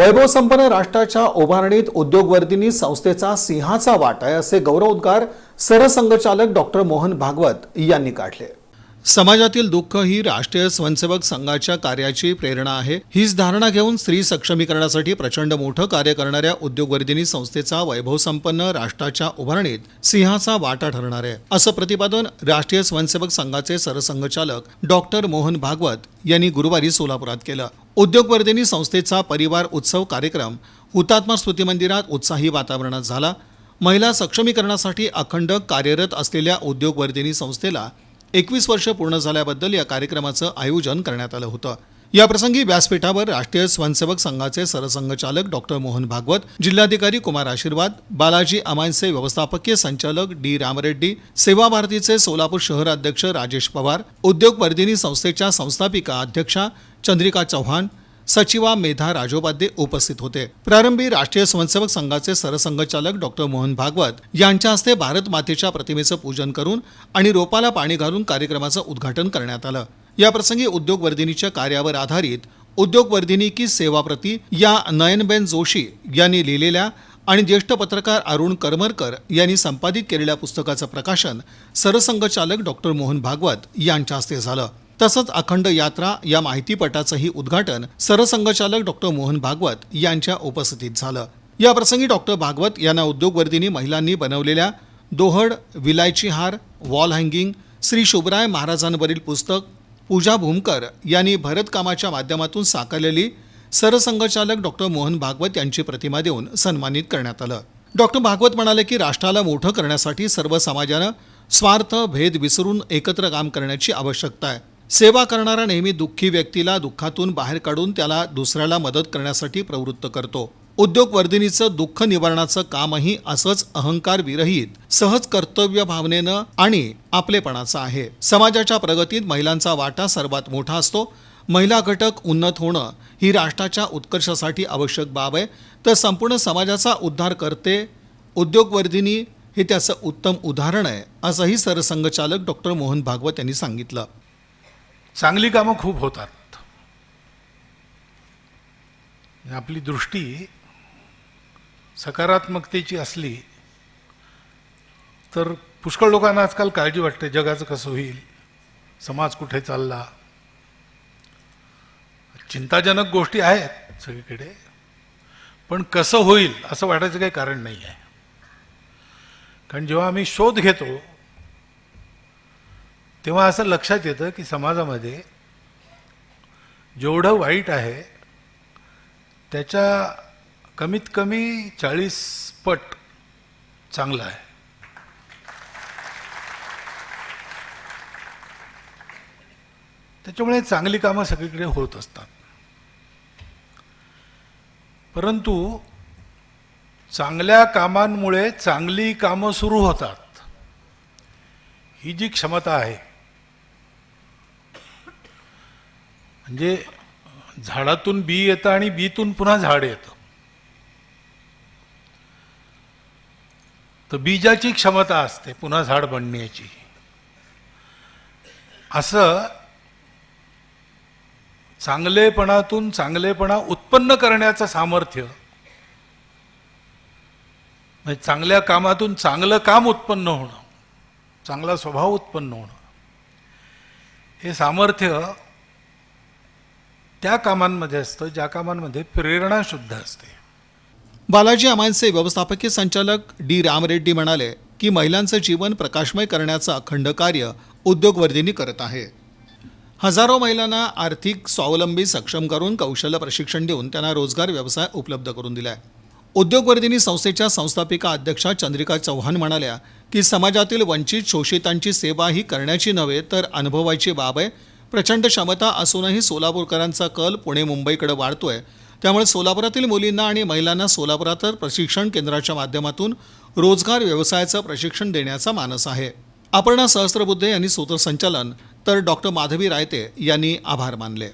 वैभव संपन्न राष्ट्राच्या उभारणीत उद्योगवर्धिनी संस्थेचा सिंहाचा वाटा आहे असे गौरवोद्गार सरसंघचालक डॉक्टर मोहन भागवत यांनी काढले. समाजातील दुःख ही राष्ट्रीय स्वयंसेवक संघाच्या कार्याची प्रेरणा आहे. हीच धारणा घेऊन स्त्री सक्षमीकरणासाठी प्रचंड मोठं कार्य करणाऱ्या उद्योगवर्धिनी संस्थेचा वैभव संपन्न राष्ट्राच्या उभारणीत सिंहाचा वाटा ठरणार आहे. असं प्रतिपादन राष्ट्रीय स्वयंसेवक संघाचे सरसंघचालक डॉक्टर मोहन भागवत यांनी गुरुवारी सोलापुरात केलं. उद्योगवर्धिनी संस्थेचा परिवार उत्सव कार्यक्रम हुतात्मा स्मृती मंदिरात उत्साही वातावरणात झाला. महिला सक्षमीकरणासाठी अखंड कार्यरत असलेल्या उद्योगवर्धिनी संस्थेला एकवीस वर्ष पूर्ण झाल्याबद्दल या कार्यक्रमाचं आयोजन करण्यात आलं होतं. याप्रसंगी व्यासपीठावर राष्ट्रीय स्वयंसेवक संघाचे सरसंघचालक डॉक्टर मोहन भागवत जिल्हाधिकारी कुमार आशीर्वाद बालाजी अमायनचे व्यवस्थापकीय संचालक डी रामरेड्डी सेवा भारतीचे सोलापूर शहराध्यक्ष राजेश पवार उद्योगवर्धिनी संस्थेच्या संस्थापिका अध्यक्षा चंद्रिका चव्हाण सचिवा मेधा राजोपाध्ये उपस्थित होते. प्रारंभी राष्ट्रीय स्वयंसेवक संघाचे सरसंघचालक डॉक्टर मोहन भागवत यांच्या हस्ते भारत मातेच्या प्रतिमेचं पूजन करून आणि रोपाला पाणी घालून कार्यक्रमाचं उद्घाटन करण्यात आलं. याप्रसंगी उद्योगवर्धिनीच्या कार्यावर आधारित उद्योगवर्धिनी की सेवाप्रती या नयनबेन जोशी यांनी लिहिलेल्या आणि ज्येष्ठ पत्रकार अरुण करमरकर यांनी संपादित केलेल्या पुस्तकाचं प्रकाशन सरसंघचालक डॉक्टर मोहन भागवत यांच्या हस्ते झालं. तसंच अखंड यात्रा या माहितीपटाचंही उद्घाटन सरसंघचालक डॉक्टर मोहन भागवत यांच्या उपस्थितीत झालं. या प्रसंगी डॉक्टर भागवत यांना उद्योगवर्धिनी महिलांनी बनवलेल्या दोहड विलायची हार वॉल हँगिंग श्री शुभराय महाराजांवरील पुस्तक पूजा भूमकर यांनी भरतकामाच्या माध्यमातून साकारलेली सरसंघचालक डॉक्टर मोहन भागवत यांची प्रतिमा देऊन सन्मानित करण्यात आलं. डॉक्टर भागवत म्हणाले की राष्ट्राला मोठं करण्यासाठी सर्व समाजानं स्वार्थ भेद विसरून एकत्र काम करण्याची आवश्यकता आहे. सेवा करणारा नेहमी दुःखी व्यक्तीला दुःखातून बाहेर काढून त्याला दुसऱ्याला मदत करण्यासाठी प्रवृत्त करतो. उद्योगवर्धिनीचं दुःख निवारणाचं कामही असंच अहंकार विरहित सहज कर्तव्य भावनेनं आणि आपलेपणाचं आहे. समाजाच्या प्रगतीत महिलांचा वाटा सर्वात मोठा असतो. महिला घटक उन्नत होणं ही राष्ट्राच्या उत्कर्षासाठी आवश्यक बाब आहे. तर संपूर्ण समाजाचा उद्धार करते उद्योगवर्धिनी हे त्याचं उत्तम उदाहरण आहे असंही सरसंघचालक डॉक्टर मोहन भागवत यांनी सांगितलं. चांगली कामं खूप होतात. आपली दृष्टी सकारात्मकतेची असली तर पुष्कळ लोकांना आजकाल काळजी वाटते जगाचं कसं होईल समाज कुठे चालला. चिंताजनक गोष्टी आहेत सगळीकडे पण कसं होईल असं वाटायचं काही कारण नाही आहे कारण जेव्हा आम्ही शोध घेतो तेव्हा असं लक्षात येतं की समाजामध्ये जेवढं वाईट आहे त्याच्या कमीत कमी चाळीस पट चांगलं आहे. त्याच्यामुळे चांगली कामं सगळीकडे होत असतात. परंतु चांगल्या कामांमुळे चांगली कामं सुरू होतात. ही जी क्षमता आहे म्हणजे झाडातून बी येतं आणि बीतून पुन्हा झाड येतं. तर बीजाची क्षमता असते पुन्हा झाड बनण्याची. असं चांगलेपणातून चांगलेपणा उत्पन्न करण्याचं सामर्थ्य म्हणजे चांगल्या कामातून चांगलं काम उत्पन्न होणं चांगला स्वभाव उत्पन्न होणं हे सामर्थ्य त्या कामांमध्ये असतं ज्या कामांमध्ये प्रेरणा शुद्ध असते. बालाजी अमायनचे व्यवस्थापकीय संचालक डी रामरेड्डी म्हणाले की महिलांचं जीवन प्रकाशमय करण्याचं अखंड कार्य उद्योगवर्धिनी करत आहे. हजारो महिलांना आर्थिक स्वावलंबी सक्षम करून कौशल्य प्रशिक्षण देऊन त्यांना रोजगार व्यवसाय उपलब्ध करून दिलाय. उद्योगवर्धिनी संस्थेच्या संस्थापिका अध्यक्षा चंद्रिका चव्हाण म्हणाल्या की समाजातील वंचित शोषितांची सेवा ही करण्याची नव्हे तर अनुभवायची बाब आहे प्रचंड क्षमता असूनही सोलापूरकरांचा कल पुणे मुंबईकडे वाढतोय. त्यामुळे सोलापुरातील मुलींना आणि महिलांना सोलापुरात प्रशिक्षण केंद्राच्या माध्यमातून रोजगार व्यवसायाचं प्रशिक्षण देण्याचा मानस आहे. अपर्णा सहस्त्रबुद्धे यांनी सूत्रसंचालन तर डॉक्टर माधवी रायते यांनी आभार मानले.